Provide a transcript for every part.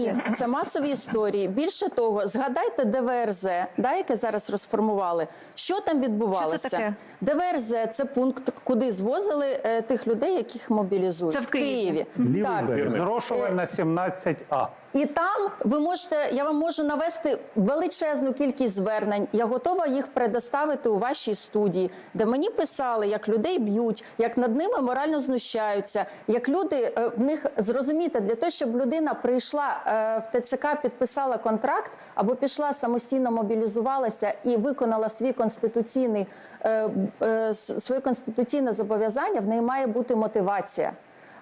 Ні, це масові історії. Більше того, згадайте ДВРЗ, да, яке зараз розформували. Що там відбувалося? Що це таке? ДВРЗ це пункт, куди звозили е, тих людей, яких мобілізують Це в Києві. Лівий Так. берег. Е, Зрошувальна 17А. І там ви можете, я вам можу навести величезну кількість звернень. Я готова їх предоставити у вашій студії, де мені писали, як людей б'ють, як над ними морально знущаються, як люди е, в них зрозуміти для того, щоб людина прийшла е, в ТЦК, підписала контракт або пішла самостійно мобілізувалася і виконала свій конституційний е, е, своє конституційне зобов'язання. В неї має бути мотивація.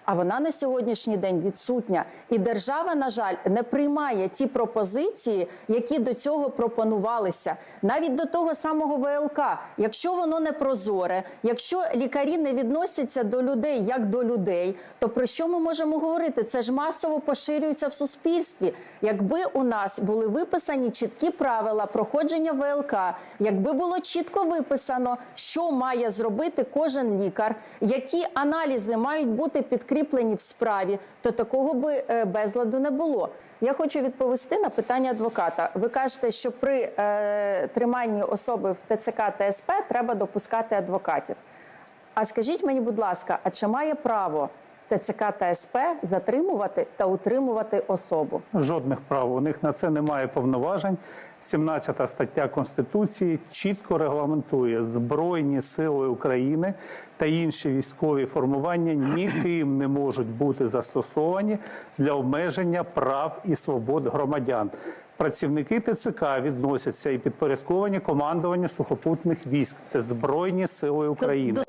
А вона на сьогоднішній день відсутня. І держава, на жаль, не приймає ті пропозиції, які до цього пропонувалися. Навіть до того самого ВЛК. Якщо воно не прозоре, якщо лікарі не відносяться до людей як до людей, то про що ми можемо говорити? Це ж масово поширюється в суспільстві. Якби у нас були виписані чіткі правила проходження ВЛК, якби було чітко виписано, що має зробити кожен лікар, які аналізи мають бути підкріплені в справі, то такого би е, безладу не було. Я хочу відповісти на питання адвоката. Ви кажете, що при е, триманні особи в ТЦК та СП треба допускати адвокатів. А скажіть мені, будь ласка, а чи має право ТЦК та СП затримувати та утримувати особу? Жодних прав. У них на це немає повноважень. 17 стаття Конституції чітко регламентує Збройні сили України та інші військові формування ніким не можуть бути застосовані для обмеження прав і свобод громадян. Працівники ТЦК відносяться і підпорядковані командуванню сухопутних військ. Це Збройні сили України.